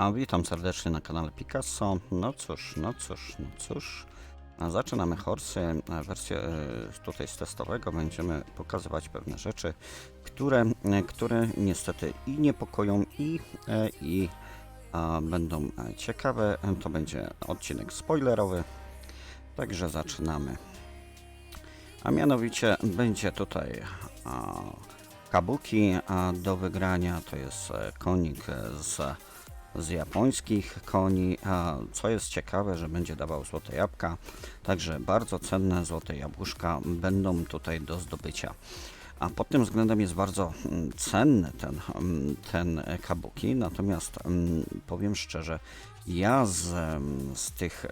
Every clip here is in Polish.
A witam serdecznie na kanale Picasso. No cóż, no cóż, no cóż. Zaczynamy horsy, wersję e, tutaj z testowego. Będziemy pokazywać pewne rzeczy, które, e, które niestety i niepokoją, i, e, i a, będą ciekawe. To będzie odcinek spoilerowy, także zaczynamy. A mianowicie będzie tutaj a, kabuki a do wygrania. To jest konik z, z japońskich koni. A co jest ciekawe, że będzie dawał złote jabłka. Także bardzo cenne złote jabłuszka będą tutaj do zdobycia. A pod tym względem jest bardzo mm, cenny ten, mm, ten kabuki. Natomiast mm, powiem szczerze, ja z, z tych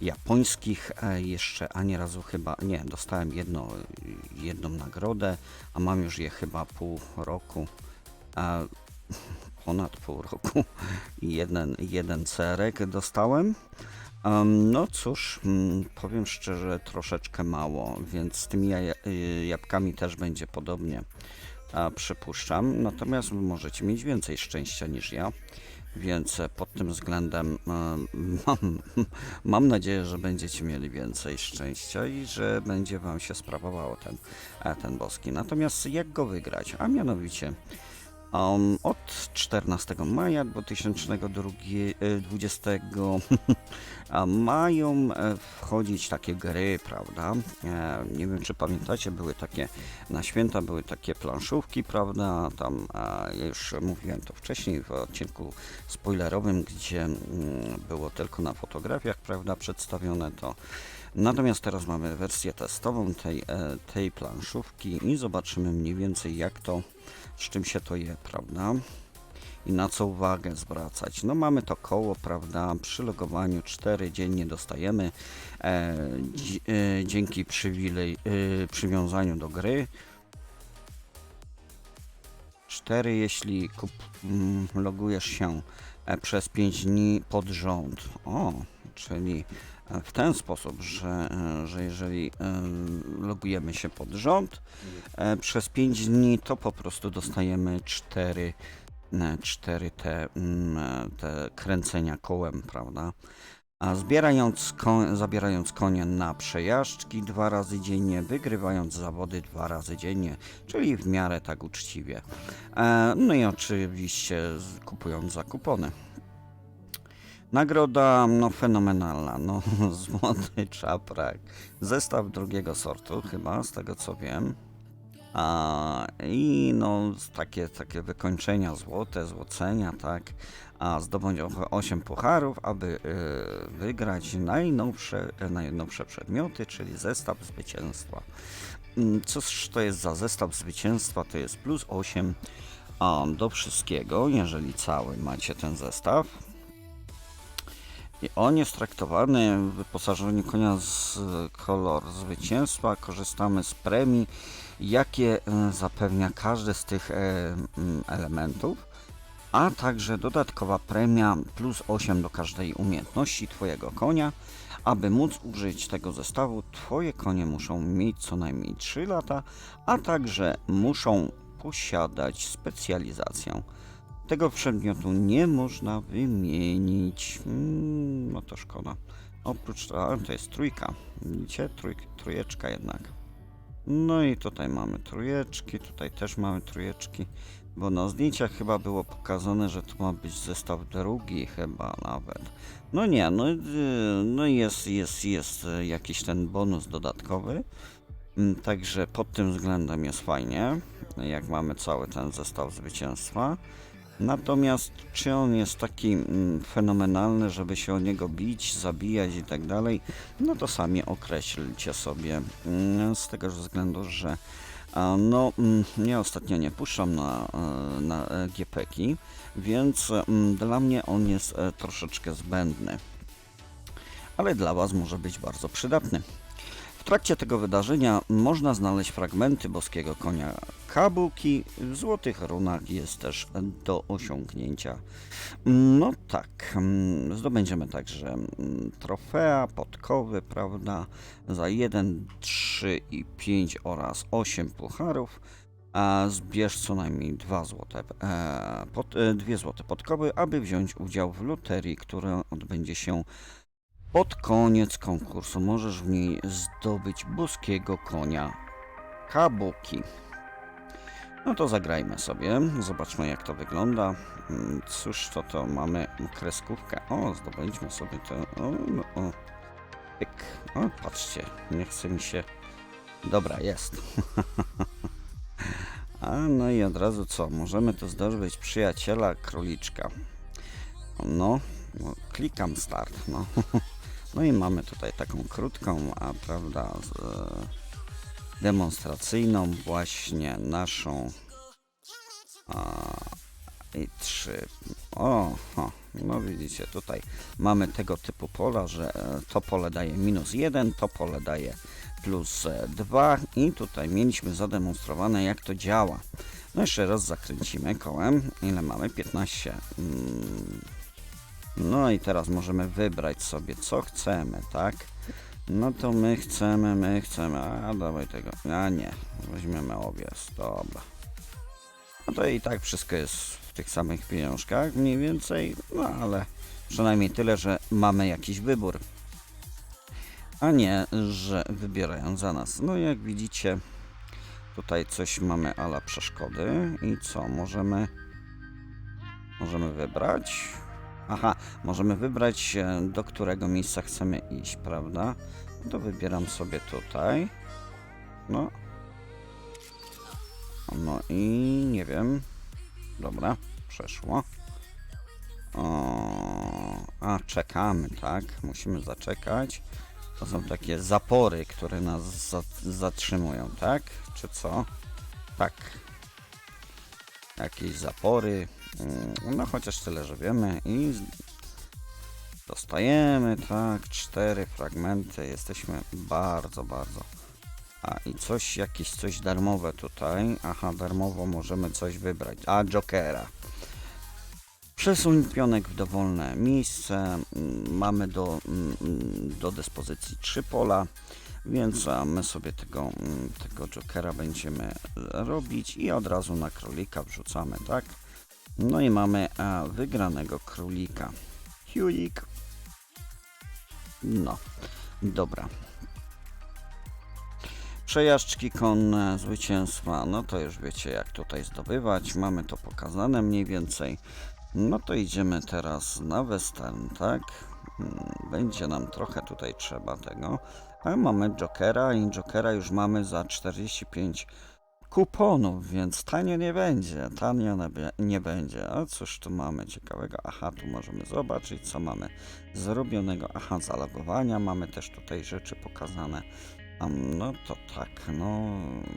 japońskich e, jeszcze ani razu chyba nie, dostałem jedno, jedną nagrodę, a mam już je chyba pół roku, ponad pół roku i jeden, jeden cerek dostałem. Em, no cóż, mm, powiem szczerze, troszeczkę mało, więc z tymi y, jabłkami też będzie podobnie, przypuszczam. Natomiast możecie mieć więcej szczęścia niż ja. Więc e, pod tym względem e, mam, mam nadzieję, że będziecie mieli więcej szczęścia i że będzie Wam się sprawowało ten, e, ten boski. Natomiast jak go wygrać? A mianowicie um, od 14 maja 2020 a mają e, wchodzić takie gry, prawda? E, Nie wiem, czy pamiętacie, były takie na święta były takie planszówki, prawda? Tam ja już mówiłem to wcześniej w odcinku spoilerowym, gdzie mm, było tylko na fotografiach, prawda, przedstawione to. Natomiast teraz mamy wersję testową tej, e, tej planszówki i zobaczymy mniej więcej jak to, z czym się to je, prawda? I na co uwagę zwracać. No mamy to koło, prawda, przy logowaniu 4 dziennie dostajemy e, e, dzięki przywilej, e, przywiązaniu do gry. 4 jeśli kup, mm, logujesz się e, przez 5 dni pod rząd. O, czyli w ten sposób, że, e, że jeżeli e, logujemy się pod rząd e, przez 5 dni, to po prostu dostajemy 4, 4 te, mm, e, te kręcenia kołem, prawda? A zbierając ko- zabierając konie na przejażdżki dwa razy dziennie, wygrywając zawody dwa razy dziennie, czyli w miarę tak uczciwie. E, no i oczywiście kupując za kupony. Nagroda no fenomenalna, no złoty czaprak, zestaw drugiego sortu chyba, z tego co wiem. A, I no takie, takie wykończenia złote, złocenia, tak. A zdobądź 8 pucharów, aby y, wygrać najnowsze, najnowsze przedmioty, czyli zestaw zwycięstwa. Mm, Cóż to jest za zestaw zwycięstwa? To jest plus 8 a, do wszystkiego, jeżeli cały macie ten zestaw. I on jest traktowany w wyposażeniu konia z kolor zwycięstwa. Korzystamy z premii, jakie e, zapewnia każdy z tych e, elementów, a także dodatkowa premia plus 8 do każdej umiejętności Twojego konia. Aby móc użyć tego zestawu, Twoje konie muszą mieć co najmniej 3 lata, a także muszą posiadać specjalizację. Tego przedmiotu nie można wymienić. Mm, no to szkoda. Oprócz a, to jest trójka. Widzicie? Trój, trójeczka jednak. No i tutaj mamy trójeczki, tutaj też mamy trójeczki. Bo na zdjęciach chyba było pokazane, że tu ma być zestaw drugi chyba nawet. No nie, no, y, no jest, jest, jest jakiś ten bonus dodatkowy. Mm, Także pod tym względem jest fajnie, jak mamy cały ten zestaw zwycięstwa. Natomiast czy on jest taki mm, fenomenalny, żeby się o niego bić, zabijać i tak dalej, no to sami określcie sobie. Mm, Z tego względu, że no, mm, ja ostatnio nie puszczam na, e, na GPki, więc mm, dla mnie on jest e, troszeczkę zbędny. Ale dla Was może być bardzo przydatny. W trakcie tego wydarzenia można znaleźć fragmenty boskiego konia Kabuki. W złotych runach jest też do osiągnięcia. No tak, mm, zdobędziemy także mm, trofea, podkowy, prawda, za 1, 3 i 5 oraz 8 pucharów. a zbierz co najmniej dwa złote, e, pod, e, dwie złote podkowy, aby wziąć udział w loterii, która odbędzie się pod koniec konkursu. Możesz w niej zdobyć boskiego konia Kabuki. No to zagrajmy sobie, zobaczmy jak to wygląda. Mm, Cóż to to mamy kreskówkę. O, zdobędźmy sobie to. O, no, o. Pyk. O, patrzcie, nie chce mi się. Dobra, jest. A no i od razu co? Możemy tu zdobyć przyjaciela króliczka. No, no klikam start. No. no i mamy tutaj taką krótką, a prawda, e, demonstracyjną właśnie naszą i trzy. O, o, no widzicie, tutaj mamy tego typu pola, że e, to pole daje minus 1, to pole daje plus 2 i tutaj mieliśmy zademonstrowane jak to działa. No jeszcze raz zakręcimy kołem. Ile mamy? 15. Mm. No i teraz możemy wybrać sobie co chcemy, tak? No to my chcemy, my chcemy, a dawaj tego, a nie, weźmiemy owiec, dobra. No to i tak wszystko jest w tych samych pieniążkach mniej więcej, no ale przynajmniej tyle, że mamy jakiś wybór. A nie, że wybierają za nas. No jak widzicie, tutaj coś mamy ala przeszkody i co, możemy możemy wybrać? Aha, możemy wybrać e, do którego miejsca chcemy iść, prawda? No to wybieram sobie tutaj. No. No i nie wiem. Dobra, przeszło. O, a czekamy, tak? Musimy zaczekać. To są takie zapory, które nas za zatrzymują, tak? Czy co? Tak. Jakieś zapory. Mm, No chociaż tyle, że wiemy i dostajemy, tak, cztery fragmenty. Jesteśmy bardzo, bardzo. A i coś, jakieś coś darmowe tutaj. Aha, darmowo możemy coś wybrać. A, Jokera. Przesuń pionek w dowolne miejsce. Mm, Mamy do, mm, do dyspozycji trzy pola, więc my sobie tego, mm, tego Jokera będziemy robić i od razu na królika wrzucamy, tak? No i mamy wygranego królika. Hulik. No, dobra. Przejażdżki konne, zwycięstwa, no to już wiecie jak tutaj zdobywać, mamy to pokazane mniej więcej. No to idziemy teraz na western, tak? Mm, Będzie nam trochę tutaj trzeba tego, ale mamy Jokera i Jokera już mamy za 45 kuponów, więc tanio nie będzie, tanio nie, będzie. A cóż tu mamy ciekawego? Aha, tu możemy zobaczyć, co mamy zrobionego. Aha, zalogowania, mamy też tutaj rzeczy pokazane. Am, no to tak, no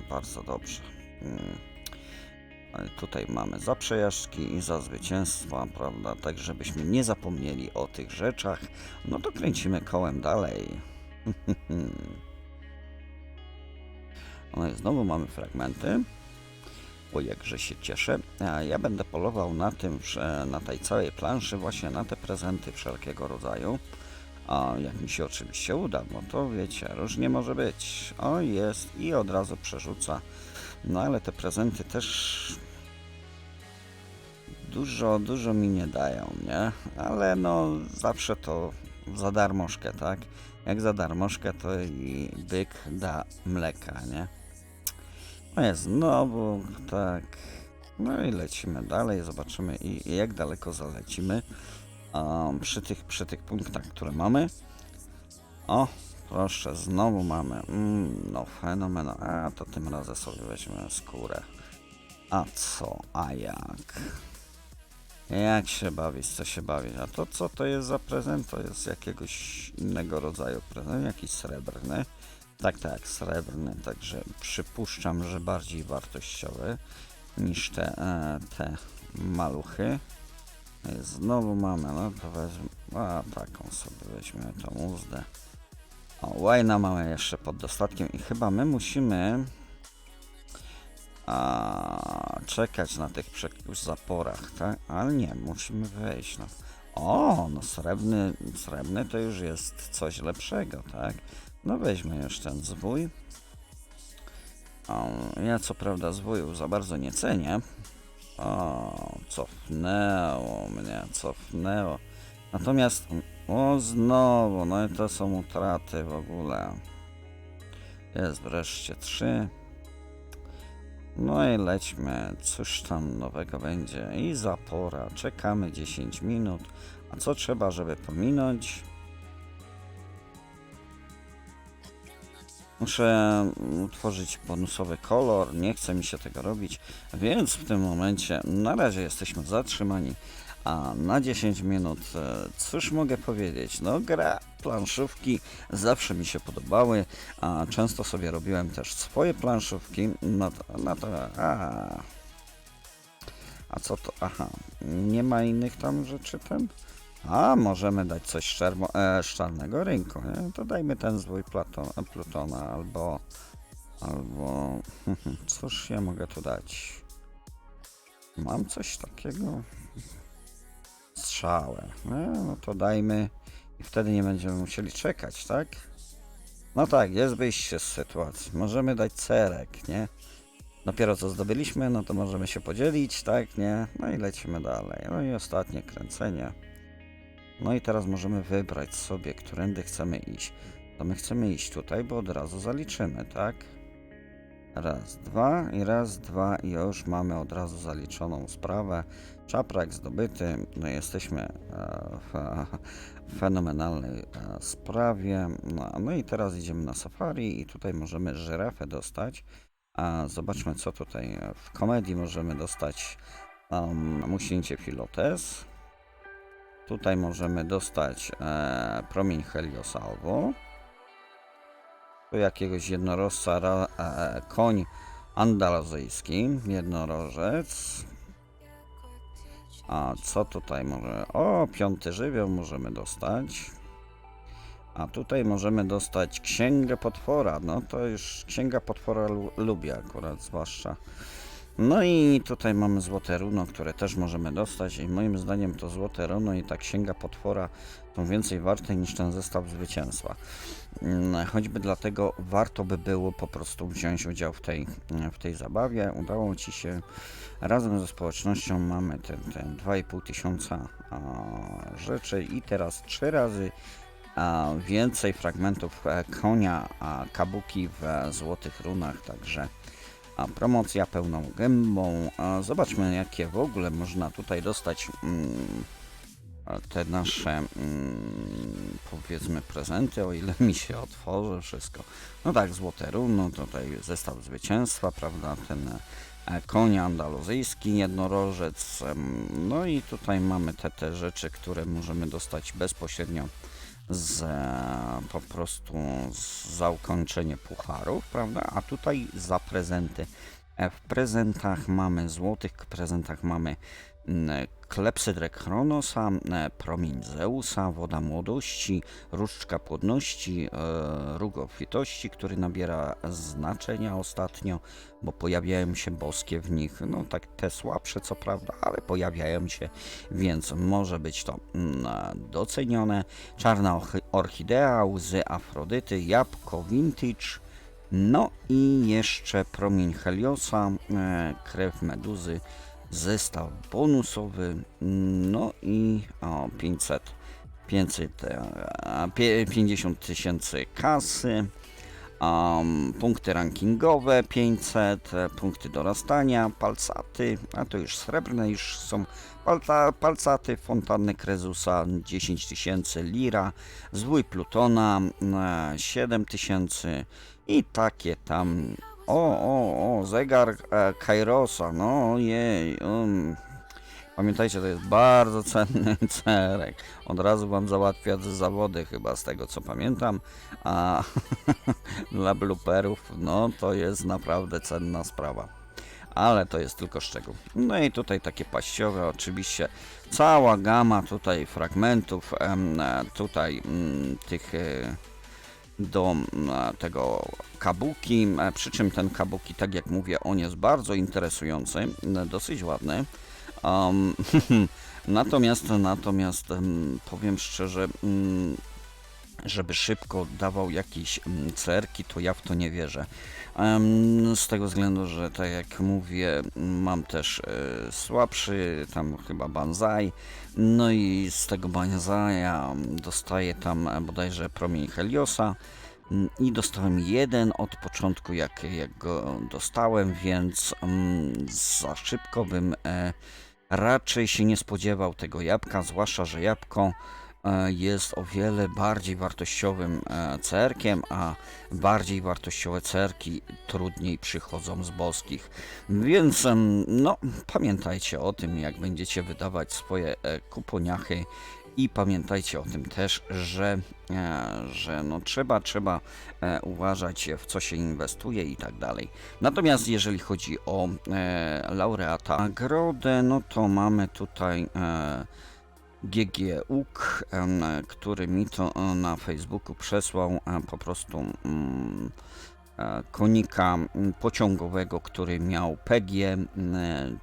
bardzo dobrze. Mm. Ale Tutaj mamy za przejażdżki i za zwycięstwa, prawda? Tak, żebyśmy nie zapomnieli o tych rzeczach. No to kręcimy kołem dalej. No i znowu mamy fragmenty. O, jakże się cieszę. Ja będę polował na tym, na tej całej planszy właśnie na te prezenty wszelkiego rodzaju. A jak mi się oczywiście uda, no to wiecie, różnie może być. O, jest i od razu przerzuca. No ale te prezenty też dużo, dużo mi nie dają, nie? Ale no zawsze to za darmożkę, tak? Jak za darmożkę to i byk da mleka, nie? No jest znowu, tak. No i lecimy dalej, zobaczymy i, i jak daleko zalecimy. Um, przy, tych, przy tych punktach, które mamy. O, proszę, znowu mamy. Mm, no, fenomeno. A, to tym razem sobie weźmiemy skórę. A co? A jak? Jak się bawić? Co się bawić? A to co to jest za prezent? To jest jakiegoś innego rodzaju prezent, jakiś srebrny. Tak, tak, srebrny, także przypuszczam, że bardziej wartościowy niż te, e, te maluchy. Znowu mamy, no to weźmy, a taką sobie weźmiemy tą uzdę. O, łajna mamy jeszcze pod dostatkiem i chyba my musimy a, czekać na tych zaporach, tak? Ale nie, musimy wejść, no. O, no srebrny, srebrny to już jest coś lepszego, tak? No weźmy już ten zwój. O, ja co prawda zwojów za bardzo nie cenię. O, cofnęło mnie, cofnęło. Natomiast, o znowu, no i to są utraty w ogóle. Jest wreszcie trzy. No i lećmy, cóż tam nowego będzie. I zapora, czekamy 10 minut. A co trzeba, żeby pominąć? Muszę utworzyć bonusowy kolor, nie chce mi się tego robić, więc w tym momencie na razie jesteśmy zatrzymani. A na 10 minut, e, cóż mogę powiedzieć? No, gra planszówki zawsze mi się podobały, a często sobie robiłem też swoje planszówki. No to, no to, a, a co to? Aha, nie ma innych tam rzeczy ten? A, możemy dać coś szczermo, e, szczelnego rynku, nie? To dajmy ten zwój Plato, Plutona, albo, albo, cóż ja mogę tu dać? Mam coś takiego? Strzałę, nie? no to dajmy i wtedy nie będziemy musieli czekać, tak? No tak, jest wyjście z sytuacji. Możemy dać cerek, nie? Dopiero co zdobyliśmy, no to możemy się podzielić, tak, nie? No i lecimy dalej. No i ostatnie kręcenie. No i teraz możemy wybrać sobie, którędy chcemy iść. To my chcemy iść tutaj, bo od razu zaliczymy, tak? Raz, dwa i raz, dwa i już mamy od razu zaliczoną sprawę. Czaprak zdobyty, no jesteśmy e, w fenomenalnej e, sprawie. No, no i teraz idziemy na safari i tutaj możemy żyrafę dostać. A zobaczmy co tutaj w komedii możemy dostać um, muśnięcie filotes. Tutaj możemy dostać e, promień heliosalvo. Tu jakiegoś jednorożca, ra, e, koń andaluzyjski, jednorożec. A co tutaj może? O, piąty żywioł możemy dostać. A tutaj możemy dostać księgę potwora. No to już księga potwora lu lubię akurat, zwłaszcza. No i tutaj mamy złote runo, które też możemy dostać i moim zdaniem to złote runo i ta księga potwora są więcej warte niż ten zestaw zwycięstwa. Mm, Choćby dlatego warto by było po prostu wziąć udział w tej, w tej zabawie. Udało Ci się razem ze społecznością mamy te, te 2,5 tysiąca rzeczy i teraz trzy razy więcej fragmentów e, konia kabuki w e, złotych runach, także a promocja pełną gębą. A zobaczmy, jakie w ogóle można tutaj dostać mm, te nasze mm, powiedzmy prezenty, o ile mi się otworzy wszystko. No tak, złote runo, tutaj zestaw zwycięstwa, prawda, ten e, koń andaluzyjski, jednorożec, no i tutaj mamy te, te rzeczy, które możemy dostać bezpośrednio z e, po prostu za ukończenie pucharów, prawda? A tutaj za prezenty. E, W prezentach mamy złotych prezentach mamy klepsydrę Chronosa, promień Zeusa, woda młodości, różdżka płodności, e, róg obfitości, który nabiera znaczenia ostatnio, bo pojawiają się boskie w nich, no tak te słabsze co prawda, ale pojawiają się, więc może być to docenione. Czarna orchi- orchidea, łzy Afrodyty, jabłko vintage, no i jeszcze promień Heliosa, e, krew meduzy, zestaw bonusowy, no i o, 500, 500 e, a, pie- 50 tysięcy kasy, um, punkty rankingowe 500, e, punkty dorastania, palcaty, a to już srebrne już są palta, palcaty, fontanny Krezusa 10 tysięcy, lira, zwój Plutona e, 7 tysięcy i takie tam o, o, o, zegar e, Kairosa, no jej. Um. Pamiętajcie, to jest bardzo cenny cerek. Od razu wam załatwia zawody chyba z tego co pamiętam. A dla blooperów, no to jest naprawdę cenna sprawa. Ale to jest tylko szczegół. No i tutaj takie paściowe, oczywiście cała gama tutaj fragmentów, em, tutaj mm, tych e, do mm, tego kabuki, e, przy czym ten kabuki, tak jak mówię, on jest bardzo interesujący, e, dosyć ładny. Um, natomiast, natomiast em, powiem szczerze, mm, żeby szybko dawał jakieś mm, cerki, to ja w to nie wierzę. Z tego względu, że tak jak mówię, mam też e, słabszy, tam chyba banzai, no i z tego banzaja dostaję tam e, bodajże promień Heliosa mm, i dostałem jeden od początku, jak, jak go dostałem, więc mm, za szybko bym e, raczej się nie spodziewał tego jabłka, zwłaszcza, że jabłko jest o wiele bardziej wartościowym e, cerkiem, a bardziej wartościowe cerki trudniej przychodzą z boskich. Więc no, pamiętajcie o tym, jak będziecie wydawać swoje e, kuponiachy i pamiętajcie o tym też, że, e, że no trzeba, trzeba e, uważać w co się inwestuje i tak dalej. Natomiast jeżeli chodzi o e, laureata nagrodę, no to mamy tutaj e, GG UK, który mi to e, na Facebooku przesłał e, po prostu mm, e, konika mm, pociągowego, który miał PG mm,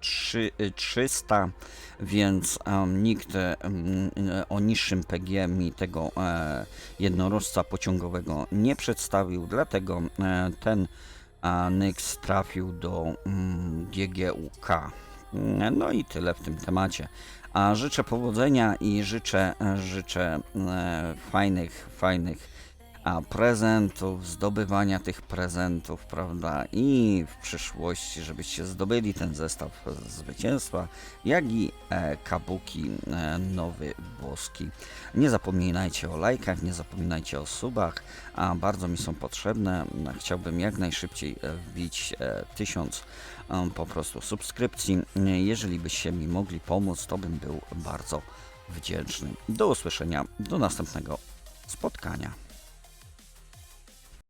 trzy- y, 300, więc nikt o niższym PG mi tego jednorożca pociągowego nie przedstawił, dlatego ten Nyx trafił do mm, GGUK. No i tyle w tym temacie. A życzę powodzenia i życzę, życzę e, fajnych, fajnych a prezentów, zdobywania tych prezentów, prawda? I w przyszłości, żebyście zdobyli ten zestaw zwycięstwa, jak i e, kabuki e, nowy włoski. Nie zapominajcie o lajkach, nie zapominajcie o subach, a bardzo mi są potrzebne. Chciałbym jak najszybciej e, wbić e, tysiąc e, po prostu subskrypcji. Jeżeli byście mi mogli pomóc, to bym był bardzo wdzięczny. Do usłyszenia, do następnego spotkania.